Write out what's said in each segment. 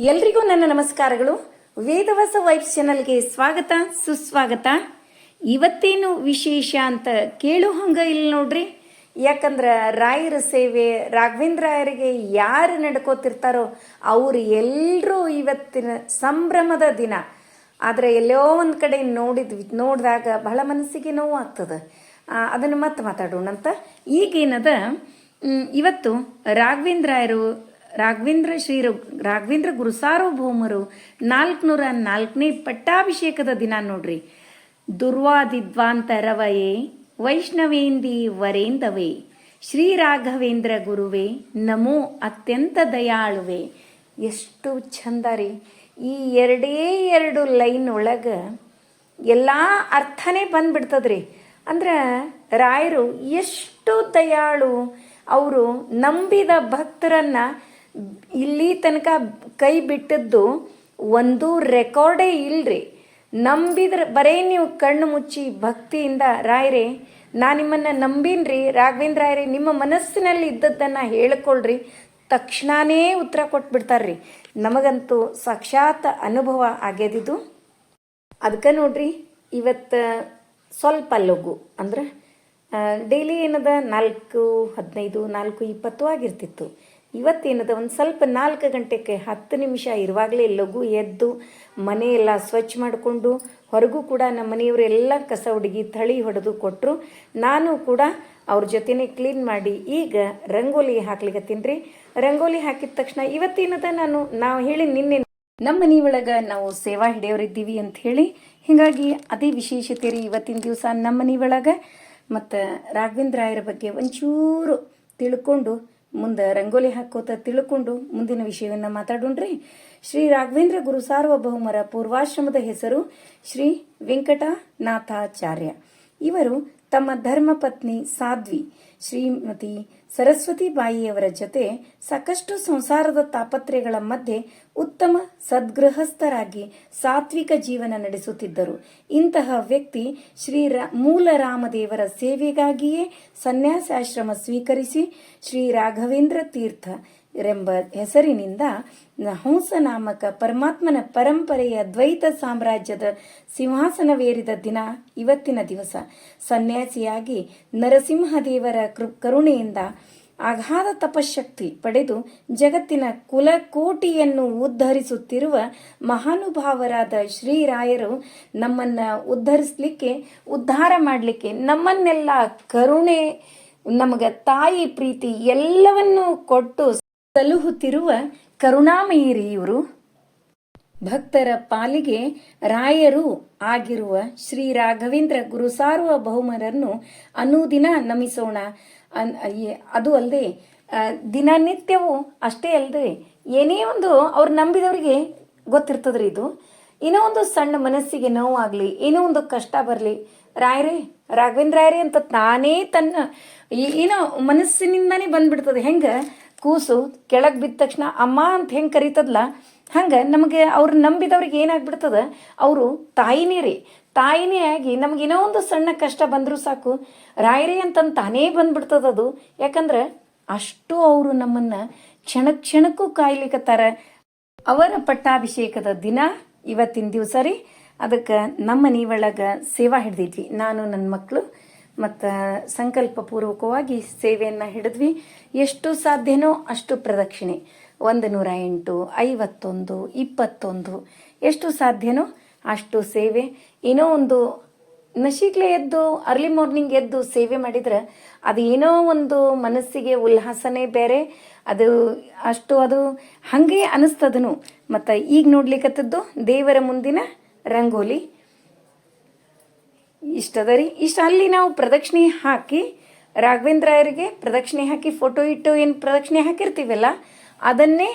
ಎಲ್ರಿಗೂ ನನ್ನ ನಮಸ್ಕಾರಗಳು. ವೇದವಾಸ ವೈಬ್ಸ್ ಚಾನಲ್ಗೆ ಸ್ವಾಗತ, ಸುಸ್ವಾಗತ. ಇವತ್ತೇನು ವಿಶೇಷ ಅಂತ ಕೇಳು ಹಂಗ ಇಲ್ಲ ನೋಡ್ರಿ. ಯಾಕಂದ್ರೆ ರಾಯರ ಸೇವೆ, ರಾಘವೇಂದ್ರ ರಾಯರಿಗೆ ಯಾರು ನಡ್ಕೋತಿರ್ತಾರೋ ಅವರು ಎಲ್ಲರೂ ಇವತ್ತಿನ ಸಂಭ್ರಮದ ದಿನ. ಆದರೆ ಎಲ್ಲೋ ಒಂದು ಕಡೆ ನೋಡಿದ್ವಿ ನೋಡಿದಾಗ ಬಹಳ ಮನಸ್ಸಿಗೆ ನೋವು ಆಗ್ತದೆ ಅದನ್ನು ಮತ್ತೆ ಮಾತಾಡೋಣಂತ. ಈಗೇನದ ಇವತ್ತು ಇವತ್ತು ರಾಘವೇಂದ್ರಾಯರು ರಾಘವೇಂದ್ರ ಶ್ರೀ ರಾಘವೇಂದ್ರ ಗುರುಸಾರ್ವಭೌಮರು ನಾಲ್ಕುನೂರ ನಾಲ್ಕನೇ ಪಟ್ಟಾಭಿಷೇಕದ ದಿನ ನೋಡ್ರಿ. ದುರ್ವಾದಿದ್ವಾಂತರವಯೇ ವೈಷ್ಣವೇಂದಿ ವರೇಂದವೇ, ಶ್ರೀ ರಾಘವೇಂದ್ರ ಗುರುವೇ, ನಮೋ ಅತ್ಯಂತ ದಯಾಳುವೆ. ಎಷ್ಟು ಚಂದ ರೀ. ಈ ಎರಡೇ ಎರಡು ಲೈನ್ ಒಳಗೆ ಎಲ್ಲ ಅರ್ಥನೇ ಬಂದ್ಬಿಡ್ತದ್ರಿ. ಅಂದ್ರೆ ರಾಯರು ಎಷ್ಟು ದಯಾಳು. ಅವರು ನಂಬಿದ ಭಕ್ತರನ್ನ ಇಲ್ಲಿ ತನಕ ಕೈ ಬಿಟ್ಟದ್ದು ಒಂದು ರೆಕಾರ್ಡೇ ಇಲ್ರಿ. ನಂಬಿದ್ರೆ, ಬರೇ ನೀವು ಕಣ್ಣು ಮುಚ್ಚಿ ಭಕ್ತಿಯಿಂದ ರಾಯ್ರಿ, ನಾ ನಿಮ್ಮನ್ನ ನಂಬೀನ್ರಿ. ರಾಘವೇಂದ್ರ ರಾಯ್ರಿ, ನಿಮ್ಮ ಮನಸ್ಸಿನಲ್ಲಿ ಇದ್ದದ್ದನ್ನ ಹೇಳ್ಕೊಳ್ರಿ. ತಕ್ಷಣನೇ ಉತ್ತರ ಕೊಟ್ಬಿಡ್ತಾರ್ರಿ. ನಮಗಂತೂ ಸಾಕ್ಷಾತ್ ಅನುಭವ ಆಗ್ಯದಿದು. ಅದಕ್ಕೆ ನೋಡ್ರಿ, ಇವತ್ತು ಸ್ವಲ್ಪ ಲಘು ಅಂದ್ರೆ ಡೈಲಿ ಏನದ ನಾಲ್ಕು, ಹದಿನೈದು, ನಾಲ್ಕು, ಇಪ್ಪತ್ತು ಆಗಿರ್ತಿತ್ತು. ಇವತ್ತೇನದ? ಒಂದು ಸ್ವಲ್ಪ ನಾಲ್ಕು ಗಂಟೆಗೆ ಹತ್ತು ನಿಮಿಷ ಇರುವಾಗಲೇ ಲಘು ಎದ್ದು ಮನೆಯೆಲ್ಲ ಸ್ವಚ್ಛ ಮಾಡಿಕೊಂಡು ಹೊರಗೂ ಕೂಡ ನಮ್ಮ ಮನೆಯವರೆಲ್ಲ ಕಸ ಹುಡುಗಿ ಥಳಿ ಹೊಡೆದು ಕೊಟ್ಟರು ನಾನು ಕೂಡ ಅವ್ರ ಜೊತೆನೆ ಕ್ಲೀನ್ ಮಾಡಿ ಈಗ ರಂಗೋಲಿ ಹಾಕ್ಲಿಕ್ಕತ್ತೀನಿ ರೀ. ರಂಗೋಲಿ ಹಾಕಿದ ತಕ್ಷಣ ಇವತ್ತೇನದ ನಾನು? ನಾವು ಹೇಳಿ ನಿನ್ನೆ ನಮ್ಮ ಮನೆಯೊಳಗೆ ನಾವು ಸೇವಾ ಹಿಡಿಯೋರಿದ್ದೀವಿ ಅಂತ ಹೇಳಿ. ಹೀಗಾಗಿ ಅದೇ ವಿಶೇಷತೆ ರೀ ಇವತ್ತಿನ ದಿವಸ ನಮ್ಮ ಮನೆಯೊಳಗೆ ಮತ್ತು ರಾಘವೇಂದ್ರ ರಾಯರ ಬಗ್ಗೆ ಒಂಚೂರು ತಿಳ್ಕೊಂಡು ಮುಂದೆ ರಂಗೋಲಿ ಹಾಕೋತ ತಿಳ್ಕೊಂಡು ಮುಂದಿನ ವಿಷಯವನ್ನ ಮಾತಾಡೋಣ್ರಿ. ಶ್ರೀ ರಾಘವೇಂದ್ರ ಗುರು ಸಾರ್ವಭೌಮರ ಪೂರ್ವಾಶ್ರಮದ ಹೆಸರು ಶ್ರೀ ವೆಂಕಟನಾಥಾಚಾರ್ಯ. ಇವರು ತಮ್ಮ ಧರ್ಮಪತ್ನಿ ಸಾಧ್ವಿ ಶ್ರೀಮತಿ ಸರಸ್ವತಿ ಬಾಯಿಯವರ ಜೊತೆ ಸಾಕಷ್ಟು ಸಂಸಾರದ ತಾಪತ್ರೆಗಳ ಮಧ್ಯೆ ಉತ್ತಮ ಸದ್ಗೃಹಸ್ಥರಾಗಿ ಸಾತ್ವಿಕ ಜೀವನ ನಡೆಸುತ್ತಿದ್ದರು. ಇಂತಹ ವ್ಯಕ್ತಿ ಶ್ರೀ ಮೂಲ ರಾಮದೇವರ ಸೇವೆಗಾಗಿಯೇ ಸನ್ಯಾಸಾಶ್ರಮ ಸ್ವೀಕರಿಸಿ ಶ್ರೀ ರಾಘವೇಂದ್ರ ತೀರ್ಥ ಎಂಬ ಹೆಸರಿನಿಂದ ಹಂಸ ನಾಮಕ ಪರಮಾತ್ಮನ ಪರಂಪರೆಯ ದ್ವೈತ ಸಾಮ್ರಾಜ್ಯದ ಸಿಂಹಾಸನವೇರಿದ ದಿನ ಇವತ್ತಿನ ದಿವಸ. ಸನ್ಯಾಸಿಯಾಗಿ ನರಸಿಂಹದೇವರ ಕೃ- ಕರುಣೆಯಿಂದ ಅಗಾಧ ತಪಶಕ್ತಿ ಪಡೆದು ಜಗತ್ತಿನ ಕುಲಕೋಟಿಯನ್ನು ಉದ್ಧರಿಸುತ್ತಿರುವ ಮಹಾನುಭಾವರಾದ ಶ್ರೀರಾಯರು ನಮ್ಮನ್ನ ಉದ್ಧರಿಸಲಿಕ್ಕೆ, ಉದ್ಧಾರ ಮಾಡಲಿಕ್ಕೆ ನಮ್ಮನ್ನೆಲ್ಲ ಕರುಣೆ, ನಮಗೆ ತಾಯಿ ಪ್ರೀತಿ ಎಲ್ಲವನ್ನೂ ಕೊಟ್ಟು ಸಲಹುತ್ತಿರುವ ಕರುಣಾಮಯಿರಿ ಇವರು ಭಕ್ತರ ಪಾಲಿಗೆ ರಾಯರು ಆಗಿರುವ ಶ್ರೀ ರಾಘವೇಂದ್ರ ಗುರು ಸಾರ್ವಭೌಮರನ್ನು ಅನುದಿನ ನಮಿಸೋಣ. ಅದು ಅಲ್ಲದೆ ದಿನನಿತ್ಯವೂ ಅಷ್ಟೇ ಅಲ್ಲದೆ ಏನೇ ಒಂದು ಅವ್ರು ನಂಬಿದವರಿಗೆ ಗೊತ್ತಿರ್ತದ್ರಿ ಇದು. ಏನೋ ಒಂದು ಸಣ್ಣ ಮನಸ್ಸಿಗೆ ನೋವಾಗಲಿ, ಏನೋ ಒಂದು ಕಷ್ಟ ಬರಲಿ, ರಾಯರೇ ರಾಘವೇಂದ್ರ ರಾಯರೇ ಅಂತ ತಾನೇ ತನ್ನ ಏನೋ ಮನಸ್ಸಿನಿಂದಾನೇ ಬಂದ್ಬಿಡ್ತದೆ. ಹೆಂಗೆ? ಕೂಸು ಕೆಳಗೆ ಬಿದ್ದ ತಕ್ಷಣ, ಅಮ್ಮ ಅಂತ ಹೆಂಗೆ ಕರೀತದ್ಲ? ಹಂಗೆ ನಮಗೆ ಅವ್ರು ನಂಬಿದವ್ರಿಗೆ ಏನಾಗ್ಬಿಡ್ತದ? ಅವರು ತಾಯಿನೇ ರೀ. ತಾಯಿನೇ ಆಗಿ ನಮ್ಗೆ ಏನೋ ಒಂದು ಸಣ್ಣ ಕಷ್ಟ ಬಂದರೂ ಸಾಕು. ರಾಯರೇ ಅಂತಂದು ತಾನೇ ಬಂದ್ಬಿಡ್ತದದು ಯಾಕಂದ್ರೆ ಅಷ್ಟು ಅವರು ನಮ್ಮನ್ನ ಕ್ಷಣ ಕ್ಷಣಕ್ಕೂ ಕಾಯ್ಲಿಕತ್ತಾರ. ಅವರ ಪಟ್ಟಾಭಿಷೇಕದ ದಿನ ಇವತ್ತಿನ ದಿವಸ ರೀ. ಅದಕ್ಕೆ ನಮ್ಮ ಮನೆಯೊಳಗೆ ಸೇವಾ ಹಿಡ್ದಿದ್ವಿ. ನಾನು ನನ್ನ ಮಕ್ಕಳು ಮತ್ತು ಸಂಕಲ್ಪಪೂರ್ವಕವಾಗಿ ಸೇವೆಯನ್ನು ಹಿಡಿದ್ವಿ. ಎಷ್ಟು ಸಾಧ್ಯನೋ ಅಷ್ಟು ಪ್ರದಕ್ಷಿಣೆ. ಒಂದು ನೂರ ಎಂಟು ಐವತ್ತೊಂದು, ಇಪ್ಪತ್ತೊಂದು, ಎಷ್ಟು ಸಾಧ್ಯನೋ ಅಷ್ಟು ಸೇವೆ. ಏನೋ ಒಂದು ನಶಿಕ್ಲೆ ಎದ್ದು ಅರ್ಲಿ ಮಾರ್ನಿಂಗ್ ಎದ್ದು ಸೇವೆ ಮಾಡಿದ್ರೆ ಅದು ಏನೋ ಒಂದು ಮನಸ್ಸಿಗೆ ಉಲ್ಲಾಸನೇ ಬೇರೆ. ಅದು ಅಷ್ಟು ಅದು ಹಾಗೆ ಅನಿಸ್ತದನು. ಮತ್ತು ಈಗ ನೋಡ್ಲಿಕ್ಕತ್ತದ್ದು ದೇವರ ಮುಂದಿನ ರಂಗೋಲಿ. ಇಷ್ಟದ ರೀ. ಇಷ್ಟ, ಅಲ್ಲಿ ನಾವು ಪ್ರದಕ್ಷಿಣೆ ಹಾಕಿ, ರಾಘವೇಂದ್ರ ಅವರಿಗೆ ಪ್ರದಕ್ಷಿಣೆ ಹಾಕಿ ಫೋಟೋ ಇಟ್ಟು ಏನು ಪ್ರದಕ್ಷಿಣೆ ಹಾಕಿರ್ತೀವಲ್ಲ, ಅದನ್ನೇ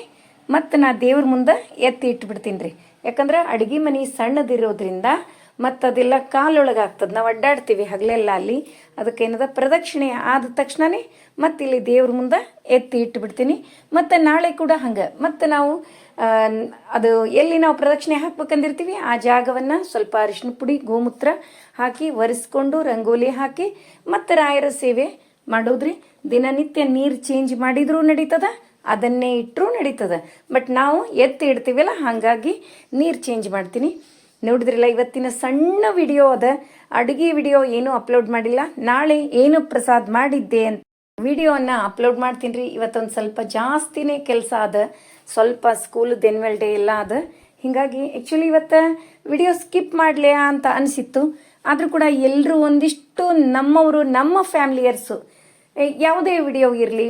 ಮತ್ತು ನಾ ದೇವ್ರ ಮುಂದೆ ಎತ್ತಿ ಇಟ್ಬಿಡ್ತೀನಿ ರೀ. ಯಾಕಂದ್ರೆ ಅಡುಗೆ ಮನೆ ಸಣ್ಣದಿರೋದ್ರಿಂದ ಮತ್ತು ಅದೆಲ್ಲ ಕಾಲೊಳಗೆ ಆಗ್ತದೆ ನಾವು ಅಡ್ಡಾಡ್ತೀವಿ ಹಗಲೆಲ್ಲ ಅಲ್ಲಿ. ಅದಕ್ಕೆ ಏನದ ಪ್ರದಕ್ಷಿಣೆ ಆದ ತಕ್ಷಣನೇ ಮತ್ತಿಲ್ಲಿ ದೇವ್ರ ಮುಂದೆ ಎತ್ತಿ ಇಟ್ಬಿಡ್ತೀನಿ. ಮತ್ತು ನಾಳೆ ಕೂಡ ಹಂಗೆ. ಮತ್ತು ನಾವು ಅದು ಎಲ್ಲಿ ನಾವು ಪ್ರದಕ್ಷಿಣೆ ಹಾಕ್ಬೇಕಂದಿರ್ತೀವಿ, ಆ ಜಾಗವನ್ನು ಸ್ವಲ್ಪ ಅರಿಶಿನ ಪುಡಿ, ಗೋಮೂತ್ರ ಹಾಕಿ ಒರೆಸ್ಕೊಂಡು ರಂಗೋಲಿ ಹಾಕಿ ಮತ್ತು ರಾಯರ ಸೇವೆ ಮಾಡೋದ್ರಿ. ದಿನನಿತ್ಯ ನೀರು ಚೇಂಜ್ ಮಾಡಿದರೂ ನಡೀತದ, ಅದನ್ನೇ ಇಟ್ಟರೂ ನಡೀತದೆ. ಬಟ್ ನಾವು ಎತ್ತಿ ಇಡ್ತೀವಲ್ಲ, ಹಾಗಾಗಿ ನೀರು ಚೇಂಜ್ ಮಾಡ್ತೀನಿ. ನೋಡಿದ್ರಲ್ಲ, ಇವತ್ತಿನ ಸಣ್ಣ ವಿಡಿಯೋ ಅದ. ಅಡುಗೆ ವಿಡಿಯೋ ಏನೂ ಅಪ್ಲೋಡ್ ಮಾಡಿಲ್ಲ. ನಾಳೆ ಏನು ಪ್ರಸಾದ್ ಮಾಡಿದ್ದೆ ಅಂತ. ವಿಡಿಯೋನ ಅಪ್ಲೋಡ್ ಮಾಡ್ತೀನಿ ರೀ. ಇವತ್ತೊಂದು ಸ್ವಲ್ಪ ಜಾಸ್ತಿನೇ ಕೆಲಸ ಅದ ಸ್ವಲ್ಪ ಸ್ಕೂಲ್ ಎನ್ಯುವಲ್ ಡೇ ಎಲ್ಲ ಅದ ಹೀಗಾಗಿ ಆ್ಯಕ್ಚುಲಿ ಇವತ್ತು ವಿಡಿಯೋ ಸ್ಕಿಪ್ ಮಾಡಲೇ ಅಂತ ಅನಿಸಿತ್ತು. ಆದರೂ ಕೂಡ ಎಲ್ಲರೂ ಒಂದಿಷ್ಟು ನಮ್ಮವರು, ನಮ್ಮ ಫ್ಯಾಮಿಲಿಯರ್ಸು ಯಾವುದೇ ವಿಡಿಯೋ ಇರಲಿ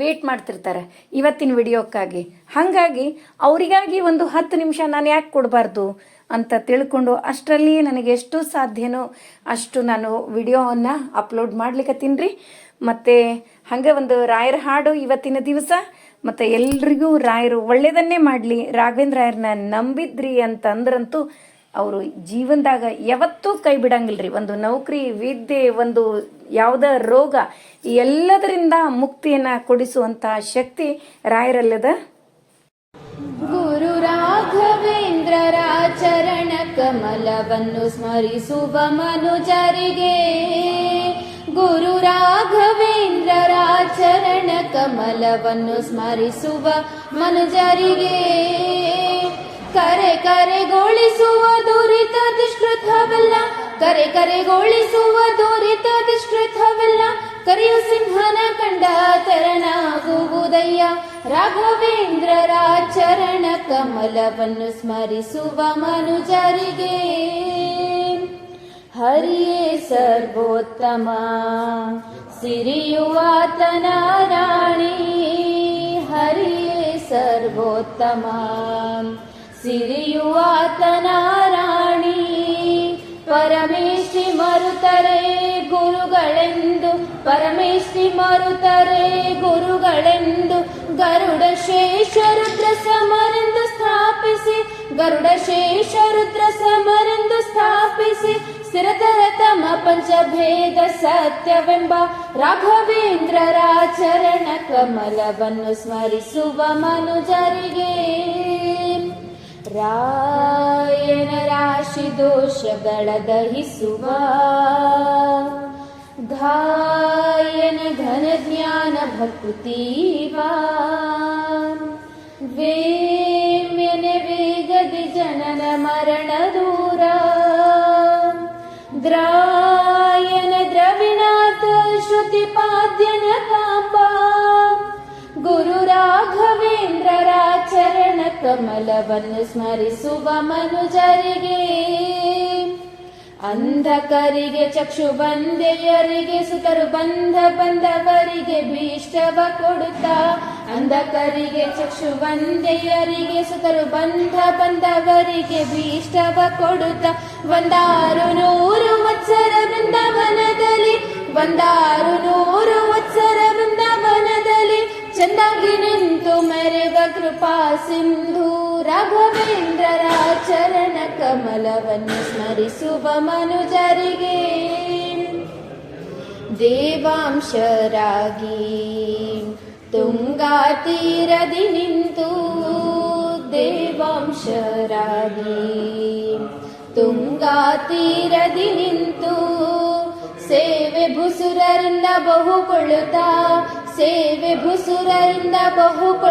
ವೇಟ್ ಮಾಡ್ತಿರ್ತಾರೆ ಇವತ್ತಿನ ವಿಡಿಯೋಕ್ಕಾಗಿ. ಹಾಗಾಗಿ ಅವರಿಗಾಗಿ ಒಂದು ಹತ್ತು ನಿಮಿಷ ನಾನು ಯಾಕೆ ಕೊಡಬಾರ್ದು ಅಂತ ತಿಳ್ಕೊಂಡು ಅಷ್ಟರಲ್ಲಿ ನನಗೆ ಎಷ್ಟು ಸಾಧ್ಯನೋ ಅಷ್ಟು ನಾನು ವಿಡಿಯೋವನ್ನು ಅಪ್ಲೋಡ್ ಮಾಡ್ಲಿಕ್ಕೆ ರೀ. ಮತ್ತು ಹಾಗೆ ಒಂದು ರಾಯರ ಹಾಡು ಇವತ್ತಿನ ದಿವಸ. ಮತ್ತು ಎಲ್ರಿಗೂ ರಾಯರು ಒಳ್ಳೆಯದನ್ನೇ ಮಾಡಲಿ. ರಾಘವೇಂದ್ರ ರಾಯರನ್ನ ನಂಬಿದ್ರಿ ಅಂತಂದ್ರಂತೂ ಅವರು ಜೀವನದಾಗ ಯಾವತ್ತೂ ಕೈ ಬಿಡಂಗಿಲ್ರಿ. ಒಂದು ನೌಕರಿ, ವಿದ್ಯೆ, ಒಂದು ಯಾವುದ ರೋಗ ಎಲ್ಲದರಿಂದ ಮುಕ್ತಿಯನ್ನು ಕೊಡಿಸುವಂಥ ಶಕ್ತಿ ರಾಯರಲ್ಲದ. ಗುರು ಚರಣ ಕಮಲವನ್ನು ಸ್ಮರಿಸುವ ಮನುಜರಿಗೆ. ಗುರು ರಾಘವೇಂದ್ರರಾಚರಣ ಕಮಲವನ್ನು ಸ್ಮರಿಸುವ ಮನುಜರಿಗೆ. ಕರೆ ಕರೆಗೊಳಿಸುವ ದುರಿತ ದುಷ್ಕೃತವಲ್ಲ, ಕರೆ ಕರೆಗೊಳಿಸುವ ದುರಿತ ದುಷ್ಕೃತವಲ್ಲ, ಕರೆಯು ಸಿಂಹನ ಕಂಡ ತರಣಾಗುವುದಯ್ಯ ರಾಘವೇಂದ್ರರ ಚರಣ ಕಮಲವನ್ನು ಸ್ಮರಿಸುವ ಮನುಜರಿಗೆ. ಹರಿಯೇ ಸರ್ವೋತ್ತಮ ಸಿರಿಯುವಾತನ ರಾಣಿ ಹರಿಯೇ ಸರ್ವೋತ್ತಮ ಸಿರಿಯುವಾತನ ರಾಣಿ ಪರಮೇಶಿ ಮರುತರೆ ಗುರುಗಳೆಂದು ಪರಮೇಶಿ ಮರುತರೆ ಗುರುಗಳೆಂದು ಗರುಡ ಶೇಷ ರುದ್ರ ಸಮರೆಂದು ಸ್ಥಾಪಿಸಿ ಗರುಡ ಶೇಷ ರುದ್ರ ಸಮರೆಂದು ಸ್ಥಾಪಿಸಿ ಸ್ಥಿರತರ ತಮ ಪಂಚಭೇದ ಸತ್ಯವೆಂಬ ರಾಘವೇಂದ್ರರ ಚರಣ ಕಮಲವನ್ನು ಸ್ಮರಿಸುವ ಮನುಜರಿಗೆ ರಾಯನ ರಾಶಿ ದೋಷಗಳ ದಹಿಸುವ ಗಾಯನ ಘನ ಜ್ಞಾನ ಭಕುತೀವ ವೇಮ್ಯನೆ ವೇಗದಿ ಜನನ ಮರಣ द्रायन द्रविणात् श्रुतिपाद्य न पापा कमलवन् कमलव स्मनुजे ಅಂಧಕರಿಗೆ ಚಕ್ಷು ಬಂದೆಯರಿಗೆ ಸುತರು ಬಂಧ ಬಂದವರಿಗೆ ಭೀಷ್ಟವ ಕೊಡುತ್ತಾ. ಅಂಧಕರಿಗೆ ಚಕ್ಷು ಬಂದೆಯರಿಗೆ ಸುತರು ಬಂಧ ಬಂದವರಿಗೆ ಭೀಷ್ಟವ ಕೊಡುತ್ತಾ. ಒಂದಾರು ನೂರು ವತ್ಸರ ವೃಂದಾವನದಲ್ಲಿ, ಒಂದಾರು ನೂರು ವತ್ಸರ ವೃಂದಾವನದಲ್ಲಿ, ಚಂದಾಗಿ ನಿಂತು ಮೆರೆವ ಕೃಪಾ ಸಿಂಧು ರಾಘವೇಂದ್ರರ ಚರಣ ಕಮಲವನ್ನು ಸ್ಮರಿಸುವ ಮನುಜರಿಗೆ. ದೇವಾಂಶರಾಗಿ ತುಂಗಾ ತೀರದಿ ನಿಂತು ದೇವಾಂಶರಾಗಿ ತುಂಗಾ ತೀರದಿ ನಿಂತು ಸೇವೆ ಭುಸುರರಿಂದ ಬಹುಕೊಳ್ಳುತ್ತಾ ಸೇವೆ ಭುಸುರರಿಂದ ಭಾವ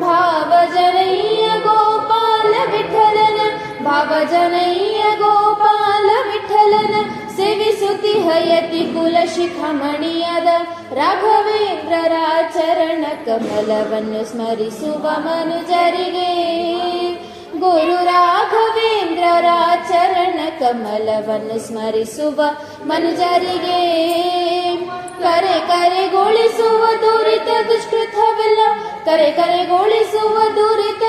ಭಾವಜನಯ್ಯ ಗೋಪಾಲ ವಿಠಲನ ಭಾವಜನಯ್ಯ ಗೋಪಾಲ ವಿಠಲನ ಸೇವಿಸುತ್ತಿ ಹಯತಿ ಕುಲ ಶಿಖಮಣಿಯದ ರಾಘವೇಂದ್ರರ ಚರಣ ಕಮಲವನ್ನು ಸ್ಮರಿಸುವ ಮನುಜರಿಗೆ. ಗುರು ರಾಘವೇಂದ್ರರ ಚರಣ ಕಮಲವನ್ನು ಸ್ಮರಿಸುವ ಮನುಜರಿಗೆ. ಕರೆ ಕರೆಗೊಳಿಸುವ ದುರಿತ ದುಷ್ಕೃತವೆಲ್ಲ. ಕರೆ ಕರೆಗೊಳಿಸುವ ದುರಿತ